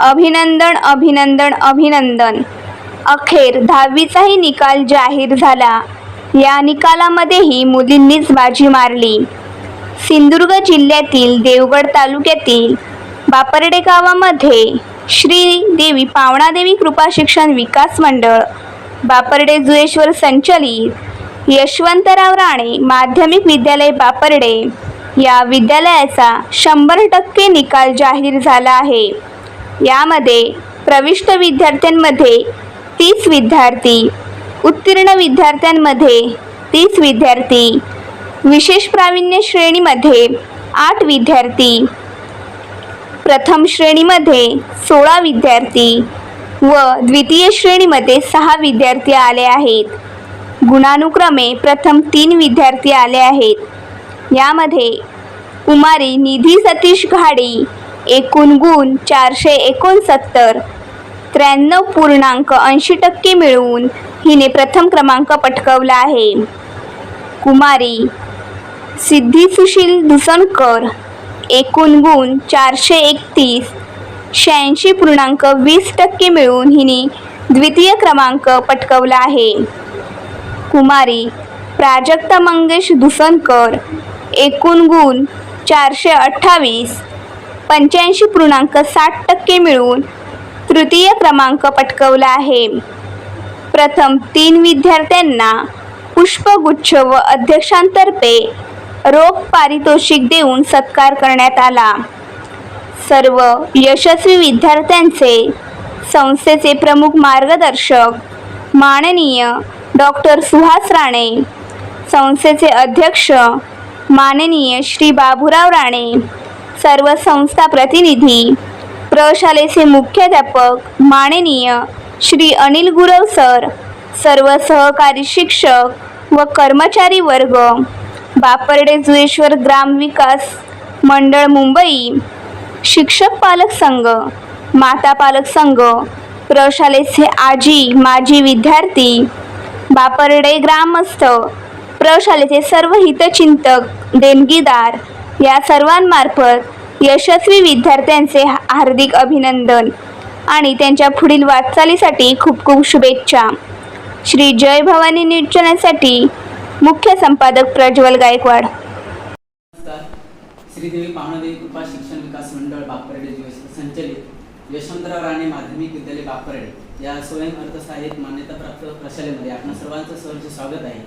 अभिनंदन अभिनंदन अभिनंदन. अखेर दहावीचाही निकाल जाहीर झाला. या निकालामध्येही मुलींनीच बाजी मारली. सिंधुदुर्ग जिल्ह्यातील देवगड तालुक्यातील बापर्डे गावामध्ये श्री देवी पावणादेवी कृपा शिक्षण विकास मंडळ बापर्डे जुळेश्वर संचलित यशवंतराव राणे माध्यमिक विद्यालय बापर्डे या विद्यालयाचा शंभर टक्के निकाल जाहीर झाला आहे. यामध्ये प्रविष्ट विद्यार्थ्यांमध्ये तीस विद्यार्थी उत्तीर्ण विद्यार्थ्यांमध्ये तीस विद्यार्थी विशेष प्रावीण्य श्रेणीमध्ये आठ विद्यार्थी प्रथम श्रेणीमध्ये सोळा विद्यार्थी व द्वितीय श्रेणीमध्ये सहा विद्यार्थी आले आहेत. गुणानुक्रमे प्रथम तीन विद्यार्थी आले आहेत. यामध्ये कुमारी निधी सतीश घाडी एकूण गुण चारशे एकोणसत्तर. त्र्याण्णव पूर्णांक ऐंशी टक्के मिळवून हिने प्रथम क्रमांक पटकवला आहे. कुमारी सिद्धी सुशील दुसणकर एकूण गुण चारशे एकतीस. शहाऐंशी पूर्णांक वीस टक्के मिळवून हिने द्वितीय क्रमांक पटकवला आहे. कुमारी प्राजक्ता मंगेश दुसणकर एकूण गुण चारशे अठ्ठावीस. पंच्याऐंशी पूर्णांक साठ टक्के मिळवून तृतीय क्रमांक पटकवला आहे. प्रथम तीन विद्यार्थ्यांना पुष्पगुच्छ व अध्यक्षांतर्फे रोख पारितोषिक देऊन सत्कार करण्यात आला. सर्व यशस्वी विद्यार्थ्यांचे संस्थेचे प्रमुख मार्गदर्शक माननीय डॉक्टर सुहास राणे संस्थेचे अध्यक्ष माननीय श्री बाबूराव राणे सर्व संस्था प्रतिनिधी प्रशालेचे मुख्याध्यापक माननीय श्री अनिल गुरव सर सर्व सहकारी शिक्षक व कर्मचारी वर्ग बापर्डे जुळेश्वर ग्राम विकास मंडळ मुंबई शिक्षक पालक संघ माता पालक संघ प्रशालेचे आजी माजी विद्यार्थी बापर्डे ग्रामस्थ प्रशालेचे सर्व हितचिंतक देणगीदार या सर्वांमार्फत यशस्वी विद्यार्थ्यांचे हार्दिक अभिनंदन आणि त्यांच्या पुढील वाटचालीसाठी खूप खूप शुभेच्छा. श्री जय भवानी न्यूज चॅनलसाठी मुख्य संपादक प्रज्वल गायकवाड. श्रीदेवी पावणादेवी कृपा शिक्षण विकास मंडळ बापरडे संचलित यशवंतराव राणे माध्यमिक विद्यालय बापरडे या स्वयं अर्थसहाय्यित मान्यताप्राप्त प्रशालेमध्ये आपण सर्वांचं सहर्ष स्वागत आहे.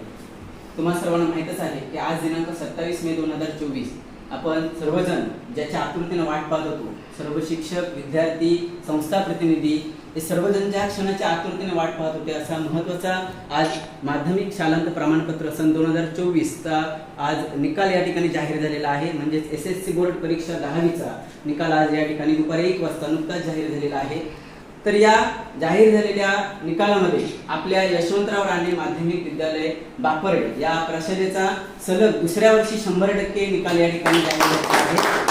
तुम्हाला सर्वांना माहीतच आहे की आज दिनांक सत्तावीस मे दोन हजार चोवीस आपण सर्वजण ज्याच्या आतुरतेनं वाट पाहत होतो सर्व शिक्षक विद्यार्थी संस्था प्रतिनिधी हे सर्वजण ज्या क्षणाच्या आतुरतेने वाट पाहत होते असा महत्त्वाचा आज माध्यमिक शालांत प्रमाणपत्र सन दोन हजार चोवीसचा आज निकाल या ठिकाणी जाहीर झालेला आहे. म्हणजेच एस एस सी बोर्ड परीक्षा दहावीचा निकाल आज या ठिकाणी दुपारी एक वाजता नुकताच जाहीर झालेला आहे. तर या जाहीर झालेल्या निकालामध्ये आपल्या यशवंतराव राणे माध्यमिक विद्यालय बापरे या प्रशालेचा सलग दुसऱ्या वर्षी शंभर टक्के निकाल या ठिकाणी जाहीर आहे.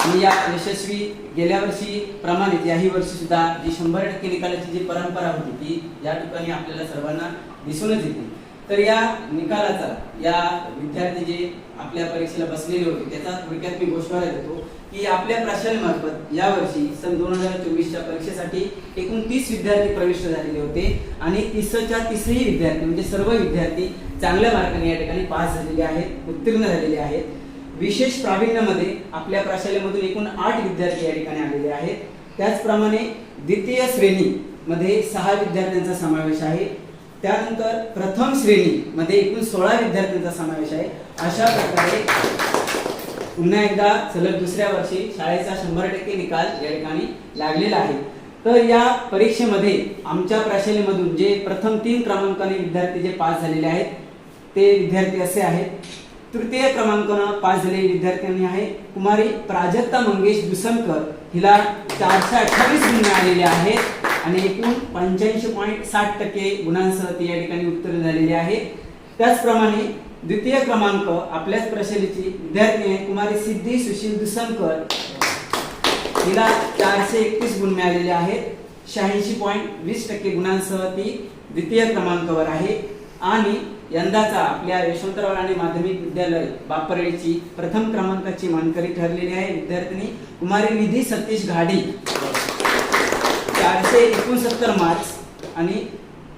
आणि या यशस्वी गेल्या वर्षी प्रमाणित याही वर्षी सुद्धा जी शंभर टक्के निकालाची जी परंपरा होती ती या ठिकाणी आपल्याला सर्वांना दिसूनच येते. तर या निकालाचा या विद्यार्थी जे आपल्या परीक्षेला बसलेले होते त्याचा थोडक्यात मी गोषवारा देतो. की आपल्या प्राशालेमार्फत यावर्षी सन दोन हजार चोवीसच्या परीक्षेसाठी एकूण तीस विद्यार्थी प्रविष्ट झालेले होते आणि तीसच्या तीसही विद्यार्थी म्हणजे सर्व विद्यार्थी चांगल्या मार्गाने या ठिकाणी पास झालेले आहेत उत्तीर्ण झालेले आहेत. विशेष प्रावीण्यामध्ये आपल्या प्रशालेमधून एकूण आठ विद्यार्थी या ठिकाणी आलेले आहेत. त्याचप्रमाणे द्वितीय श्रेणीमध्ये सहा विद्यार्थ्यांचा समावेश आहे. त्यानंतर प्रथम श्रेणीमध्ये एकूण सोळा विद्यार्थ्यांचा समावेश आहे. अशा प्रकारे पुन्हा एकदा सलग दुसऱ्या वर्षी शाळेचा शंभर टक्के निकाल या ठिकाणी लागलेला आहे. तर या परीक्षेमध्ये आमच्या प्रशालेमधून जे प्रथम तीन क्रमांकाने विद्यार्थी जे पास झालेले आहेत ते विद्यार्थी असे आहेत. तृतीय क्रमांकानं पास झालेले विद्यार्थ्यांनी आहे कुमारी प्राजक्ता मंगेश दुसनकर. हिला चारशे अठ्ठावीस गुण आलेले आहेत आणि एकूण पंच्याऐंशी पॉईंट साठ टक्के गुणांसह ती या ठिकाणी उत्तीर्ण झालेली आहे त्याचप्रमाणे द्वितीय क्रमांक आपल्याच प्रशालेची विद्यार्थी आहे कुमारी सिद्धी सुशील दुसनकर. हिला चारशे एकतीस गुण मिळालेले आहेत. शहाऐंशी पॉईंट वीस टक्के गुणांसह ती द्वितीय क्रमांकावर आहे. आणि यंदाचा आपल्या यशवंतराव राणे माध्यमिक विद्यालय बापरेची प्रथम क्रमांकाची मानकरी ठरलेली आहे. विद्यार्थिनी कुमारी निधी सतीश घाडी. चारशे एकोणसत्तर मार्क्स आणि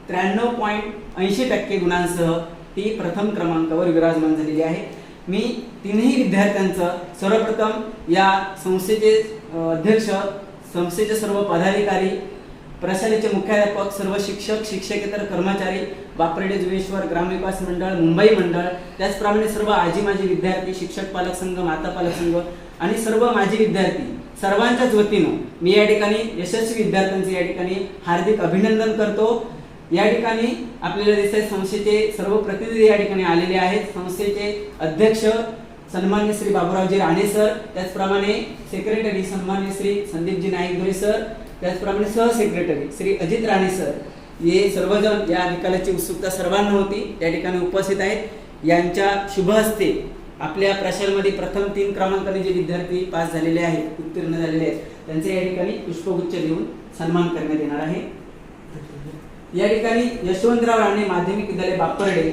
त्र्याण्णव पॉईंट ऐंशी टक्के गुणांसह ती प्रथम क्रमांकावर विराजमान झालेली आहे. मी तिन्ही विद्यार्थ्यांचं सर्वप्रथम या संस्थेचे अध्यक्ष संस्थेचे सर्व पदाधिकारी प्रशालेचे मुख्याध्यापक सर्व शिक्षक शिक्षकेतर कर्मचारी बापरेडे जुवेश्वर ग्रामविकास मंडळ मुंबई मंडळ त्याचप्रमाणे सर्व आजी माजी विद्यार्थी शिक्षक पालक संघ माता पालक संघ आणि सर्व माजी विद्यार्थी सर्वांच्याच वतीनं मी या ठिकाणी यशस्वी विद्यार्थ्यांचे या ठिकाणी हार्दिक अभिनंदन करतो. या ठिकाणी आपल्याला दिसत संस्थेचे सर्व प्रतिनिधी या ठिकाणी आलेले आहेत. संस्थेचे अध्यक्ष सन्मान्य श्री बाबूरावजी राणे सर त्याचप्रमाणे सेक्रेटरी सन्मान्य श्री संदीपजी नाईकधुरे सर त्याचप्रमाणे सहसेक्रेटरी श्री अजित राणे सर. हे सर्वजण या निकालाची उत्सुकता सर्वांना होती. या ठिकाणी उपस्थित आहेत. यांच्या शुभ हस्ते आपल्या प्रशालमध्ये प्रथम तीन क्रमांकाने जे विद्यार्थी पास झालेले आहेत उत्तीर्ण झालेले आहेत त्यांचे या ठिकाणी पुष्पगुच्छ देऊन सन्मान करण्यात येणार आहे. या ठिकाणी यशवंतराव राणे माध्यमिक विद्यालय बापर्डे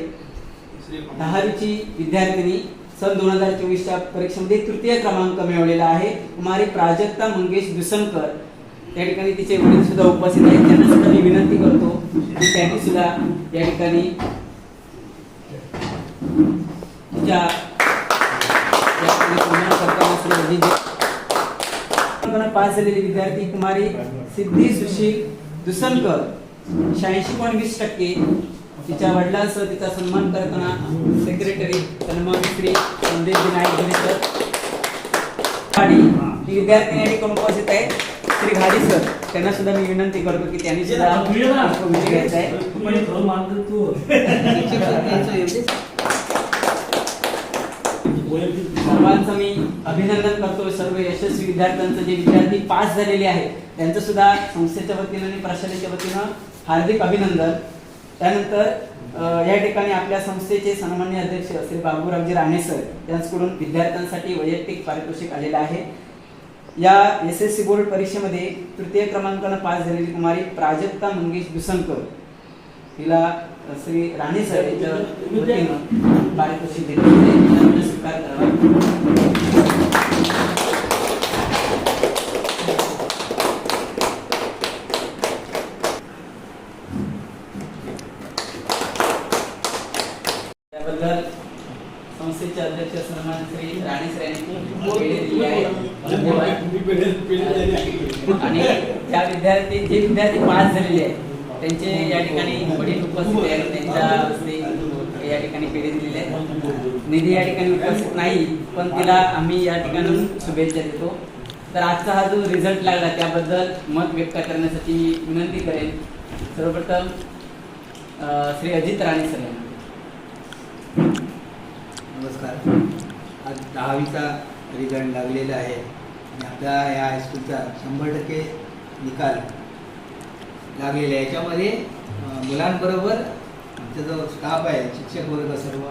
दहावीची विद्यार्थिनी सन दोन हजार चोवीसच्या परीक्षेमध्ये तृतीय क्रमांक मिळवलेला आहे. कुमारी प्राजक्ता मंगेश दुसंकर या ठिकाणी तिचे वडील सुद्धा उपस्थित आहेत. त्यांना सुद्धा मी विनंती करतो की त्यांनी सुद्धा या ठिकाणी तिच्या पास झालेली विद्यार्थी कुमारी सिद्धी सुशील दुसनकर. शहाऐंशी पॉईंट वीस टक्के तिच्या वडिलांसह तिचा सन्मान करताना सेक्रेटरी संदीप नाईक धुळेकर घाडी ही विद्यार्थी ठिकाणी उपस्थित आहेत श्री घाडी सर. त्यांना सुद्धा मी विनंती करतो की त्यांनी सुद्धा घ्यायचा आहे. सर्वांचं मी अभिनंदन करतो. सर्व यशस्वी विद्यार्थ्यांचं जे विद्यार्थी पास झालेले आहेत त्यांचं सुद्धा संस्थेच्या वतीनं आणि प्रशालेच्या वतीनं हार्दिक अभिनंदन. त्यानंतर या ठिकाणी आपल्या संस्थेचे सन्मान्य अध्यक्ष श्री बाबूरावजी राणे सर यांच्याकडून विद्यार्थ्यांसाठी वैयक्तिक पारितोषिक आलेलं आहे. या एस एस सी बोर्ड परीक्षेमध्ये तृतीय क्रमांकानं पास झालेली कुमारी प्राजक्ता मंगेश भुसंकर तिला श्री राणे सर यांच्या पारितोषिक देण्यात स्वीकार करावा. त्याबद्दल संस्थेचे अध्यक्ष सन्मान श्री राणे सर यांनी खूप वेळ दिली आहे धन्यवाद आणि त्या विद्यार्थी जे विद्यार्थी पास झालेले आहेत त्यांचे या ठिकाणी वडील उपस्थित आहेत. त्यांच्या हस्ते या ठिकाणी पेढे दिलेले आहेत. निधी या ठिकाणी उपस्थित नाही पण तिला आम्ही या ठिकाणी शुभेच्छा देतो. तर आजचा हा जो रिझल्ट लागला त्याबद्दल मत व्यक्त करण्यासाठी मी विनंती करेन. सर्वप्रथम श्री अजित राणे सर यांना नमस्कार. आज दहावीचा रिझल्ट लागलेला आहे आणि आपल्या या हायस्कूलचा शंभर टक्के निकाल लागलेला आहे. याच्यामध्ये मुलांबरोबर आमचा जो स्टाफ आहे शिक्षक वर्ग सर्व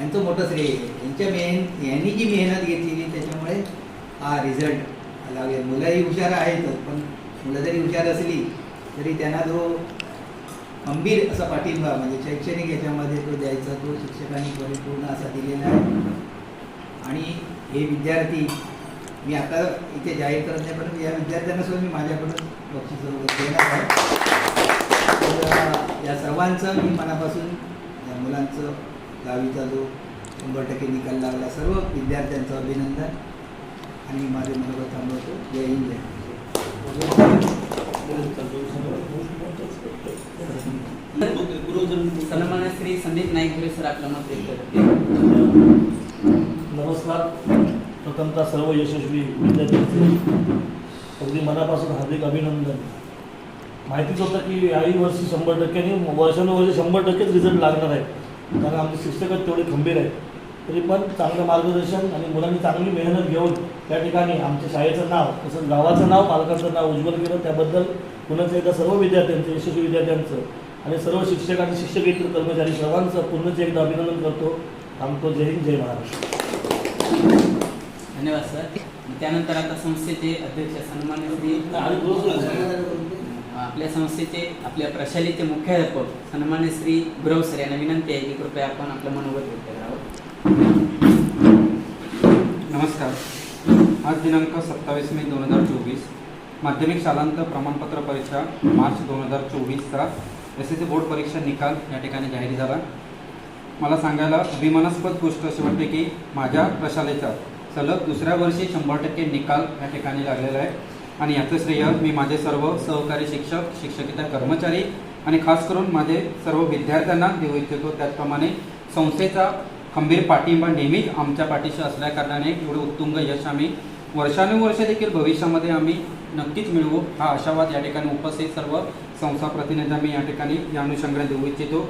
यांचं मोठं श्रेय आहे. यांच्या मेहन यांनी जी मेहनत घेतलेली त्याच्यामुळे हा रिझल्ट लागले मुलंही हुशार आहेतच पण मुलं जरी हुशार असली तरी त्यांना जो खंबीर असा पाठिंबा म्हणजे शैक्षणिक याच्यामध्ये तो द्यायचा तो शिक्षकांनी परिपूर्ण असा दिलेला आहे. आणि हे विद्यार्थी मी आता इथे जाहीर करत नाही पण या विद्यार्थ्यांना सुद्धा मी माझ्याकडून बक्षीस वगैरे देणार आहे. या सर्वांचं मी मनापासून या मुलांचं गावीचा जो शंभर टक्के निकाल लागला सर्व विद्यार्थ्यांचं अभिनंदन. आणि माझे मनोगत थांबवतो. जय हिंद जय सन्मान्य श्री संदीप नाईक गुरे सर आपलं मत नमस्कार. प्रथमतः सर्व यशस्वी विद्यार्थ्यांचे अगदी मनापासून हार्दिक अभिनंदन. माहितीच होतं की याही वर्षी शंभर टक्क्यांनी वर्षानुवर्ष शंभर टक्केच रिझल्ट लागणार आहे. कारण आमचे शिक्षकच तेवढे खंबीर आहेत. तरी पण चांगलं मार्गदर्शन आणि मुलांनी चांगली मेहनत घेऊन त्या ठिकाणी आमच्या शाळेचं नाव तसंच गावाचं नाव पालकांचं नाव उज्ज्वल केलं. त्याबद्दल पुन्हा एकदा सर्व विद्यार्थ्यांचं यशस्वी विद्यार्थ्यांचं आणि सर्व शिक्षक आणि शिक्षकेतर कर्मचारी सर्वांचं पुन्हा एकदा अभिनंदन करतो. थांबतो. जय हिंद जय महाराष्ट्र. धन्यवाद सर. त्यानंतर आता संस्थेचे अध्यक्ष सन्मान्य श्री आपल्या संस्थेचे आपल्या प्रशालेचे मुख्याध्यापक सन्मान्य श्री गुरव सर यांना विनंती आहे की कृपया आपण आपलं मनोगत व्यक्त करावं. नमस्कार. आज दिनांक सत्तावीस मे दोन हजार चोवीस माध्यमिक शालांत प्रमाणपत्र परीक्षा मार्च दोन हजार चोवीसचा एस एस सी बोर्ड परीक्षा निकाल या ठिकाणी जाहीर झाला. मला सांगायला अभिमानास्पद गोष्ट अशी वाटते की माझ्या प्रशालेचा सलग दुसऱ्या वर्षी शंभर टक्के निकाल या ठिकाणी लागलेला आहे आणि याचं श्रेय मी माझे सर्व सहकारी शिक्षक शिक्षकेतर कर्मचारी आणि खास करून माझे सर्व विद्यार्थ्यांना देऊ इच्छितो. त्याचप्रमाणे संस्थेचा खंबीर पाठिंबा नेहमीच आमच्या पाठीशी असल्या कारणाने एवढं उत्तुंग यश आम्ही वर्षानुवर्ष देखील भविष्यामध्ये आम्ही नक्कीच मिळवू. हा आशावाद या ठिकाणी उपस्थित सर्व संस्था प्रतिनिधी मी या ठिकाणी या अनुषंगाने देऊ इच्छितो.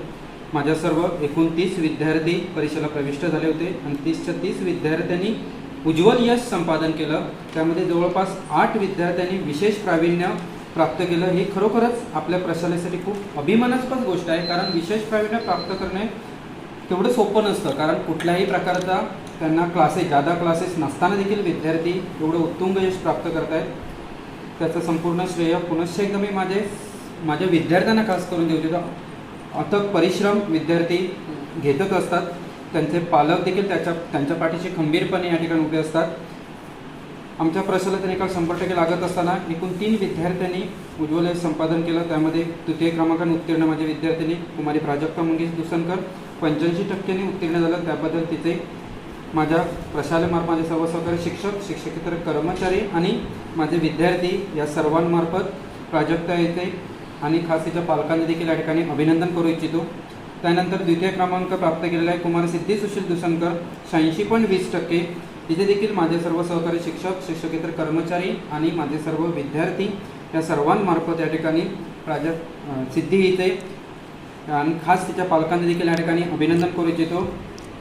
माझ्या सर्व एकूण तीस विद्यार्थी परीक्षेला प्रविष्ट झाले होते. आणि तीसच्या तीस विद्यार्थ्यांनी उज्ज्वल यश संपादन केलं. त्यामध्ये जवळपास आठ विद्यार्थ्यांनी विशेष प्रावीण्य प्राप्त केलं. हे खरोखरच आपल्या प्रशालेसाठी खूप अभिमानास्पद गोष्ट आहे. कारण विशेष प्रावीण्य प्राप्त करणे तेवढं सोपं नसतं. कारण कुठल्याही प्रकारचा त्यांना क्लासेस जादा क्लासेस नसताना देखील विद्यार्थी एवढं उत्तुंग यश प्राप्त करत आहेत त्याचं संपूर्ण श्रेय पुनश्च एकदा मी माझे माझ्या विद्यार्थ्यांना खास करून देऊ इच्छितो अथक परिश्रम विद्यार्थी घेतच असतात. त्यांचे पालक देखील त्याच्या त्यांच्या पाठीशी खंबीरपणे या ठिकाणी उभे असतात. आमच्या प्रशालेचा निकाल शंभर टक्के लागत असताना एकूण तीन विद्यार्थ्यांनी उज्ज्वल संपादन केलं. त्यामध्ये तृतीय क्रमांकाने उत्तीर्ण माझ्या विद्यार्थ्यांनी कुमारी प्राजक्ता मंगेश दुसनकर पंच्याऐंशी टक्क्यांनी उत्तीर्ण झालं. त्याबद्दल तिचे माझ्या प्रशालेमार्फत माझे सर्व सहकारी शिक्षक शिक्षकेतर कर्मचारी आणि माझे विद्यार्थी या सर्वांमार्फत प्राजक्ता येते आणि खास तिच्या पालकांनी देखील या ठिकाणी अभिनंदन करू इच्छितो. त्यानंतर द्वितीय क्रमांक प्राप्त केलेला आहे कुमार सिद्धी सुशील दुसनकर शहाऐंशी पॉईंट वीस टक्के. तिथे देखील माझे सर्व सहकारी शिक्षक शिक्षकेतर कर्मचारी आणि माझे सर्व विद्यार्थी या सर्वांमार्फत या ठिकाणी प्राजक सिद्धी येते आणि खास तिच्या पालकांनी देखील या ठिकाणी अभिनंदन करू इच्छितो.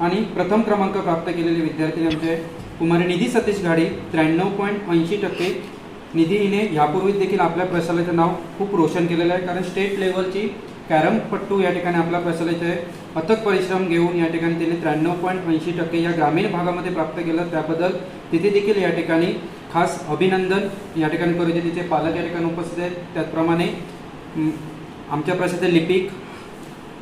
आणि प्रथम क्रमांक प्राप्त केलेले विद्यार्थी आमचे कुमारी निधी सतीश घाडी त्र्याण्णव पॉईंट ऐंशी टक्के निधी हिने यापूर्वी देखील आपल्या प्रशालेचं नाव खूप रोशन केलेलं आहे. कारण स्टेट लेवलची कॅरमपट्टू या ठिकाणी आपल्या प्रशालेचे अथक परिश्रम घेऊन या ठिकाणी तिने त्र्याण्णव पॉईंट ऐंशी टक्के या ग्रामीण भागामध्ये प्राप्त केलं. त्याबद्दल तिथे देखील या ठिकाणी खास अभिनंदन या ठिकाणी करू तिचे पालक या ठिकाणी उपस्थित आहेत. त्याचप्रमाणे आमच्या प्रशाचे लिपिक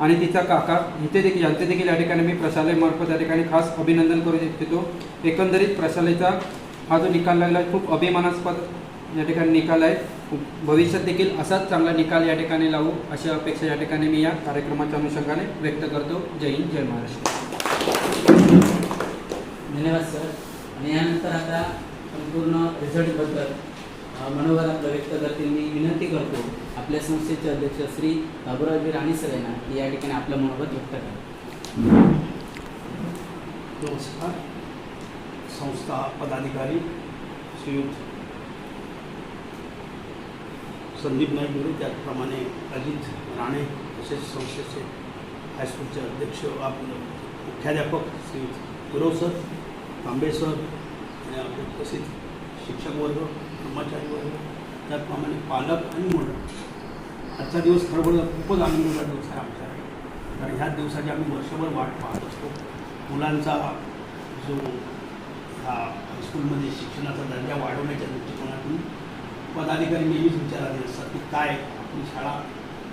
आणि तिचा काका इथे देखील यांचे देखील या ठिकाणी मी प्रशालेमार्फत या ठिकाणी खास अभिनंदन करू इच्छितो. एकंदरीत प्रशालेचा हा जो निकाल लागला खूप अभिमानास्पद या ठिकाणी निकाल आहे. भविष्यात देखील असाच चांगला निकाल या ठिकाणी लावू अशी अपेक्षा या ठिकाणी मी या कार्यक्रमाच्या अनुषंगाने व्यक्त करतो. जय हिंद जय महाराष्ट्र. धन्यवाद सर. आणि यानंतर आता संपूर्ण रिझल्टबद्दल अ, मनोगत आपलं व्यक्त करतील मी विनंती करतो. आपल्या संस्थेचे अध्यक्ष श्री बाबुरावजी राणे सर यांना या ठिकाणी आपलं मनोगत व्यक्त करा. नमस्कार. संस्था पदाधिकारी श्रीयुत संदीप नाईक गुरु त्याचप्रमाणे अजित राणे तसेच संस्थेचे हायस्कूलचे अध्यक्ष आपलं मुख्याध्यापक श्री गुरव सर तांबे सर आणि आपले उपस्थित शिक्षक वर्ग कर्मचारी वर्ग त्याचप्रमाणे पालक आणि मुलं. आजचा दिवस खरोखर खूपच आनंदाचा दिवस आहे आमच्याकडे कारण ह्याच दिवसाची आम्ही वर्षभर वाट पाहत असतो. मुलांचा जो हा हायस्कूलमध्ये शिक्षणाचा दर्जा वाढवण्याच्या दृष्टिकोनातून पदाधिकारी नेहमीच विचारात असतात की काय आपली शाळा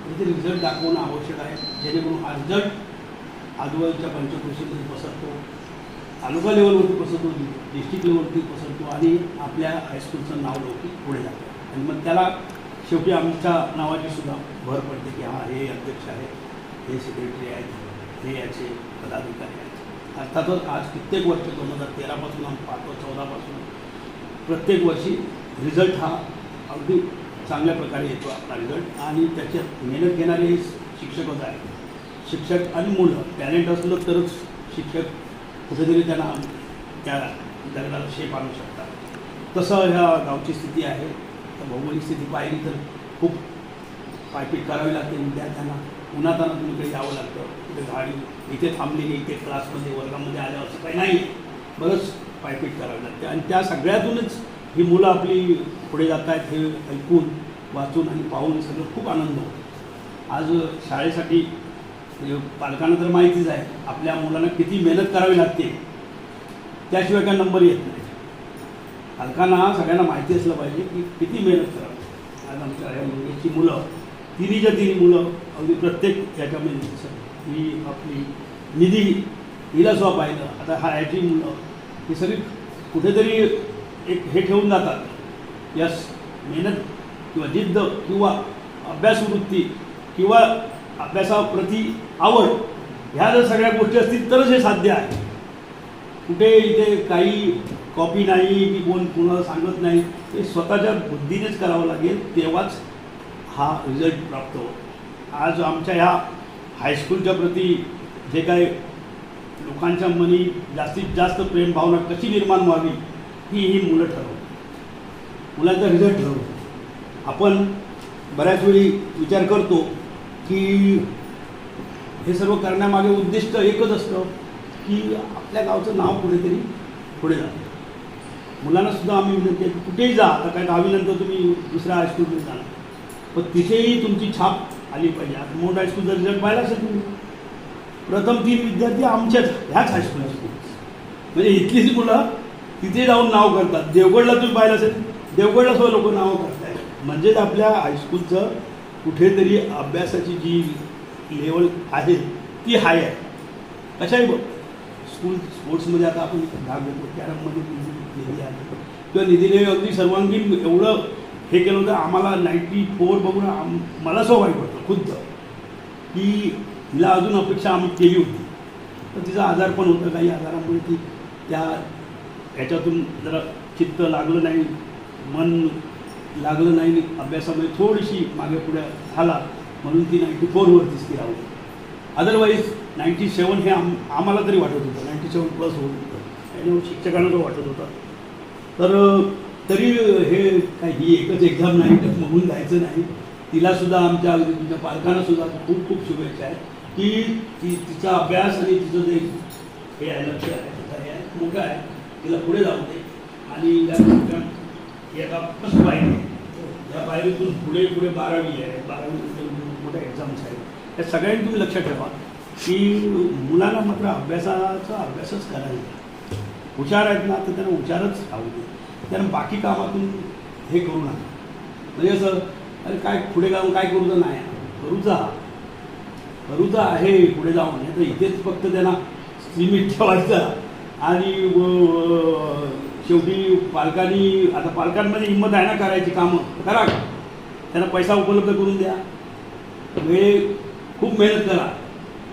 तिथे रिझल्ट दाखवणं आवश्यक आहे. जेणेकरून हा रिझल्ट आजूबाजूच्या पंचकृषीमध्ये पसरतो. तालुका लेवलवरती पसरतो डिस्ट्रिक्ट लेवलवरती पसरतो आणि आपल्या हायस्कूलचं नाव लौकिक पुढे जातं. आणि मग त्याला शेवटी आमच्या नावाची सुद्धा भर पडते की हा हे अध्यक्ष आहेत हे सेक्रेटरी आहेत हे याचे पदाधिकारी आहेत. अर्थातच आज कित्येक वर्ष दोन हजार तेरापासून आम्ही पाहतो चौदापासून प्रत्येक वर्षी रिझल्ट हा अगदी चांगल्या प्रकारे येतो आपला रिझल्ट आणि त्याच्यात मेहनत घेणारे शिक्षकच आहेत. शिक्षक आणि मुलं टॅलेंट असलं तरच शिक्षक कुठेतरी त्यांना त्या दगडाला शेप आणू शकतात. तसं ह्या गावची स्थिती आहे. भौगोलिक स्थिती पाहिली तर खूप पायपीट करावी लागते विद्यार्थ्यांना उन्हाताना इकडे यावं लागतं. कुठे गाडी इथे थांबलेली इथे क्लासमध्ये वर्गामध्ये आल्या असं काही नाही. बरंच पायपीट करावी लागते. आणि त्या सगळ्यातूनच ही मुलं आपली पुढे जात आहेत हे ऐकून वाचून आणि पाहून सगळं खूप आनंद होतो. आज शाळेसाठी म्हणजे पालकांना तर माहितीच आहे आपल्या मुलांना किती मेहनत करावी लागते. त्याशिवाय काय नंबर येत नाही. पालकांना सगळ्यांना माहिती असलं पाहिजे की किती मेहनत करावी. आज आमच्या या मुलगीची मुलं तिन्हीच्या तिन्ही मुलं अगदी प्रत्येक याच्यामध्ये ही आपली निधी हिला सुद्धा पाहिलं. आता हा याची मुलं ही सगळी कुठेतरी एक हे ठेवून जातात. यस मेहनत किंवा जिद्द किंवा अभ्यासवृत्ती किंवा अभ्यासाप्रती आवड ह्या जर सगळ्या गोष्टी असतील तरच हे साध्य आहे. कुठे इथे काही कॉपी नाही की कोण कुणाला सांगत नाही ते स्वतःच्या बुद्धीनेच करावं लागेल तेव्हाच हा रिझल्ट प्राप्त होतो. आज आमच्या ह्या हायस्कूलच्या प्रती जे काही लोकांच्या मनी जास्तीत जास्त प्रेम भावना कशी निर्माण व्हावी ही ही मुलं ठरवतात. मुलांचा रिझल्ट ठरवतो. आपण बऱ्याच वेळी विचार करतो की हे सर्व करण्यामागे उद्दिष्ट एकच असतं की आपल्या गावचं नाव कुठेतरी पुढे जातं. मुलांना सुद्धा आम्ही विनंती आहे की कुठेही जा. आता काय दहावीनंतर तुम्ही दुसऱ्या हायस्कूलमध्ये जाणार. पण तिथेही तुमची छाप आली पाहिजे. आता मोठ हायस्कूलचा रिझल्ट पाहिला असेल तुम्ही. प्रथम तीन विद्यार्थी आमच्याच ह्याच हायस्कूल असतील म्हणजे इथलीच मुलं तिथे जाऊन नाव करतात. देवगडला तुम्ही पाहिलं असेल. देवगडला सुद्धा लोक नावं करतायत. म्हणजेच आपल्या हायस्कूलचं कुठेतरी अभ्यासाची जी लेवल आहे ती हाय आहे. कशाही बघ. स्कूल स्पोर्ट्समध्ये आता आपण भाग घेतो. कॅरममध्ये निधी आहे. किंवा निधीने अगदी सर्वांगीण एवढं हे केलं होतं आम्हाला नाईन्टी फोर बघून आम मला सुद्धा वाईट वाटतं खुद्द. की हिला अजून अपेक्षा आम्ही केली होती. तर तिचा आजार पण होता काही आजारामुळे ती त्या ह्याच्यातून जरा चित्त लागलं नाही मन लागलं नाही अभ्यासामध्ये थोडीशी मागे पुढे झाला म्हणून ती नाईन्टी फोरवरती ती राहू अदरवाईज नाईन्टी सेवन हे आम आम्हाला तरी वाटत होतं नाईन्टी सेवन प्लस होत होतं त्याच्यामुळे शिक्षकांना तो वाटत होता. तर तरी हे काही ही एकच एक्झाम नाही होऊन जायचं नाही. तिलासुद्धा आमच्या अगदी तुमच्या पालकांना सुद्धा खूप खूप शुभेच्छा आहेत. की ती तिचा अभ्यास आणि तिचं जे हे आहे लक्ष आहे तिचा हे आहे मोठं आहे तिला पुढे जाऊ दे. आणि या एका फर्स्ट पायरी या पायरीतून पुढे पुढे बारावी आहे. बारावी मोठ्या एक्झाम्स आहेत. या सगळ्यांनी तुम्ही लक्षात ठेवा की मुलांना मात्र अभ्यासाचा अभ्यासच करायला हुशार आहेत ना तर त्यांना हुशारच राहू दे. त्यांना बाकी कामातून हे करू नका. म्हणजे असं अरे काय पुढे जाऊन काय करूचं नाही. करूचा. करूचा आहे पुढे जाऊन. नाही तर इथेच फक्त त्यांना सीमित ठेवायचा. आणि शेवटी पालकांनी आता पालकांमध्ये हिंमत आहे ना करायची कामं करा. त्यांना पैसा उपलब्ध करून द्या. वेळ खूप मेहनत करा.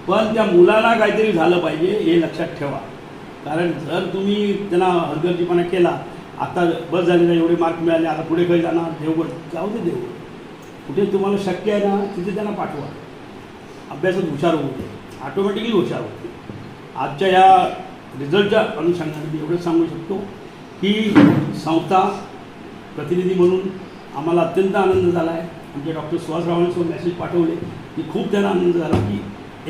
पण त्या मुलाला काहीतरी झालं पाहिजे हे लक्षात ठेवा. कारण जर तुम्ही त्यांना हलगर्जीपणा केला आता बस झालेला एवढे मार्क मिळाले आता पुढे काही जाणार? देवगड. जाऊ दे देवगड. कुठे तुम्हाला शक्य आहे ना तिथे त्यांना पाठवा. अभ्यासात हुशार होते ऑटोमॅटिकली हुशार होते आजच्या या रिझल्टच्या अनुषंगाने मी एवढंच सांगू शकतो की संस्था प्रतिनिधी म्हणून आम्हाला अत्यंत आनंद झाला आहे. आमचे डॉक्टर सुहासरावांसोबत मेसेज पाठवले की खूप त्यांना आनंद झाला की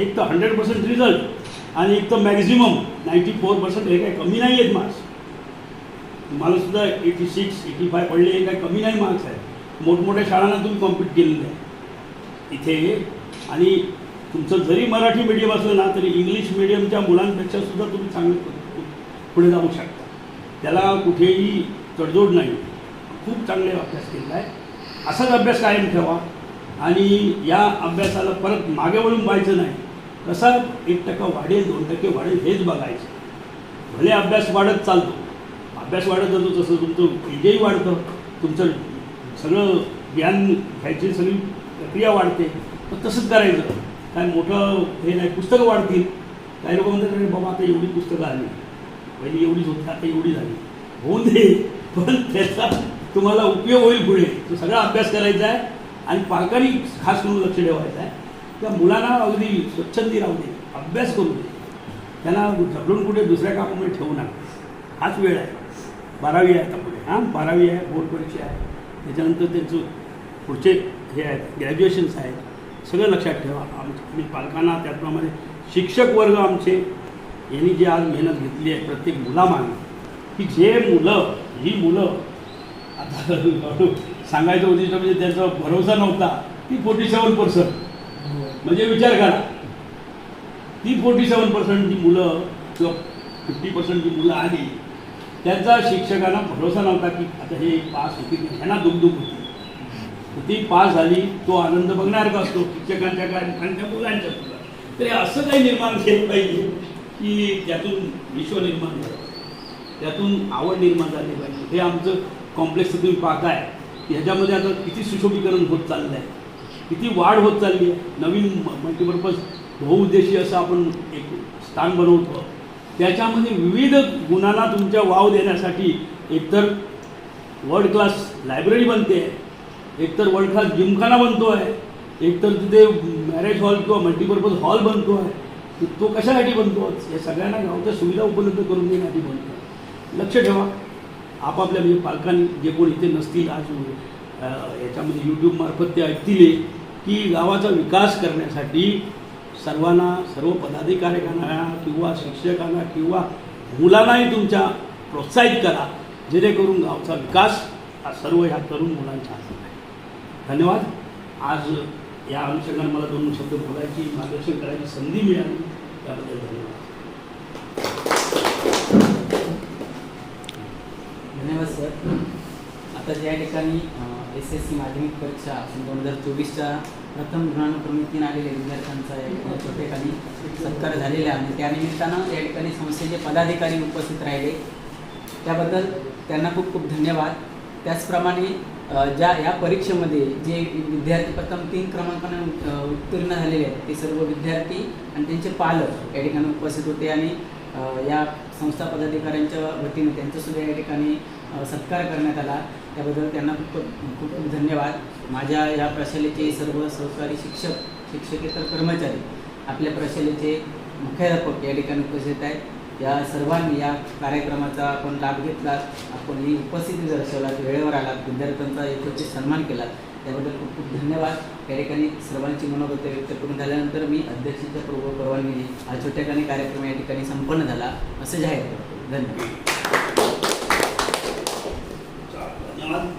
एक तर हंड्रेड पर्सेंट रिझल्ट आणि एक तर मॅक्झिमम नाईन्टी फोर पर्सेंट हे काही कमी नाही आहेत मार्क्स तुम्हाला सुद्धा एटी सिक्स एटी फाय पडले हे काही कमी नाही मार्क्स आहेत. मोठमोठ्या शाळांना तुम्ही कॉम्पिट केलेलं आहे. इथे आणि तुमचं जरी मराठी मीडियम असलं ना तरी इंग्लिश मिडियमच्या मुलांपेक्षा सुद्धा तुम्ही चांगले पु- पुढे जाऊ शकता. त्याला कुठेही तडजोड नाही. खूप चांगले अभ्यास केलेला आहे. असाच अभ्यास कायम ठेवा. आणि या अभ्यासाला परत मागे वळून व्हायचं नाही. कसा एक टक्का वाढेल दोन टक्के वाढेल हेच बघायचं. भले अभ्यास वाढत चालतो. अभ्यास वाढत जातो तसं तुमचं एजही वाढतं. तुमचं सगळं ज्ञान घ्यायची सगळी प्रक्रिया वाढते. पण तसंच करायचं. काय मोठं हे नाही पुस्तकं वाढतील. काही लोक म्हणतात बाबा आता एवढी पुस्तकं आली. पहिली एवढीच होती आता एवढी झाली. होऊन दे. पण त्याचा तुम्हाला उपयोग होईल पुढे. तो सगळा अभ्यास करायचा आहे आणि पालकांनी खास करून लक्ष ठेवायचं आहे. त्या मुलांना अगदी स्वच्छंदी राहू दे अभ्यास करू दे. त्यांना ढकलून कुठे दुसऱ्या कामामध्ये ठेवू नका. हाच वेळ आहे. बारावी आहे आता पुढे. हां बारावी आहे बोर्ड परीक्षा आहे. त्याच्यानंतर त्यांचं पुढचे हे आहेत ग्रॅज्युएशन्स आहेत. सगळं लक्षात ठेवा. आम पालकांना त्याचप्रमाणे शिक्षक वर्ग आमचे यांनी जी आज मेहनत घेतली आहे प्रत्येक मुलामागे की जे मुलं ही मुलं आता सांगायचं उद्दिष्ट म्हणजे त्यांचा भरोसा नव्हता. ती फोर्टी सेवन पर्सेंट म्हणजे विचार करा. ती फोर्टी सेवन पर्सेंट जी मुलं किंवा फिफ्टी पर्सेंट जी मुलं आली त्यांचा शिक्षकांना भरोसा नव्हता की आता हे पास होतील ह्यांना दुखदुख होती ती पास झाली तो आनंद बघण्यासारखा असतो शिक्षकांच्या काय त्या मुलांच्या. सुद्धा तरी असं काही निर्माण केलं पाहिजे की त्यातून विश्व निर्माण झालं. त्यातून आवड निर्माण झाली पाहिजे. हे आमचं कॉम्प्लेक्स तुम्ही पाहताय. ह्याच्यामध्ये आता किती सुशोभीकरण होत चाललं आहे किती वाढ होत चालली आहे. नवीन मल्टीपर्पज बहुउद्देशीय असं आपण एक स्थान बनवतो. त्याच्यामध्ये विविध गुणांना तुमच्या वाव देण्यासाठी एकतर वर्ल्ड क्लास लायब्ररी बनते. आहे एकतर वर्ल्ड क्लास जिमखाना बनतो आहे एकतर तिथे मॅरेज हॉल किंवा मल्टीपर्पज हॉल बनतो आहे तो कशासाठी बनतो? या सगळ्यांना गावच्या सुविधा उपलब्ध करून देण्यासाठी बनतो. लक्ष ठेवा. आपापल्या म्हणजे पालकांनी जे कोण इथे नसतील आज याच्यामध्ये यूट्यूबमार्फत ते ऐकतील की गावाचा विकास करण्यासाठी सर्वांना सर्व पदाधिकाऱ्यांना किंवा शिक्षकांना किंवा मुलांनाही तुमच्या प्रोत्साहित करा जेणेकरून गावचा विकास हा सर्व ह्या तरुण मुलांच्या हातात आहे. धन्यवाद. आज या अनुषंगाने मला दोन शब्द बोलायची मार्गदर्शन करायची संधी मिळाली त्याबद्दल धन्यवाद. धन्यवाद सर. आता ज्या ठिकाणी एस एस सी माध्यमिक परीक्षा दोन हजार चोवीसच्या प्रथम गुणानुक्रमितीने आलेल्या विद्यार्थ्यांचा या ठिकाणी सत्कार झालेला आहे आणि त्यानिमित्तानं या ठिकाणी संस्थेचे पदाधिकारी उपस्थित राहिले. त्याबद्दल त्यांना खूप खूप धन्यवाद. त्याचप्रमाणे ज्या या परीक्षेमध्ये जे विद्यार्थी प्रथम तीन क्रमांकाने उत्तीर्ण झालेले आहेत ते सर्व विद्यार्थी आणि त्यांचे पालक या ठिकाणी उपस्थित होते आणि या संस्था पदाधिकाऱ्यांच्या वतीने त्यांच्यासुद्धा या ठिकाणी सत्कार करण्यात आला. त्याबद्दल त्यांना खूप खूप खूप खूप धन्यवाद. माझ्या या प्रशालेचे सर्व सहकारी शिक्षक शिक्षकेतर कर्मचारी आपल्या प्रशालेचे मुख्याध्यापक या ठिकाणी उपस्थित आहेत. या सर्वांनी या कार्यक्रमाचा आपण लाभ घेतला आपण ही उपस्थिती दर्शवलात वेळेवर आलात. विद्यार्थ्यांचा यथोचित सन्मान केला त्याबद्दल खूप खूप धन्यवाद. त्या ठिकाणी सर्वांची मनोगत व्यक्त करून झाल्यानंतर मी अध्यक्षाच्या पूर्व परवानगीने हा छोट्याखानी कार्यक्रम या ठिकाणी संपन्न झाला. असं जाहीर करतो. धन्यवाद. धन्यवाद.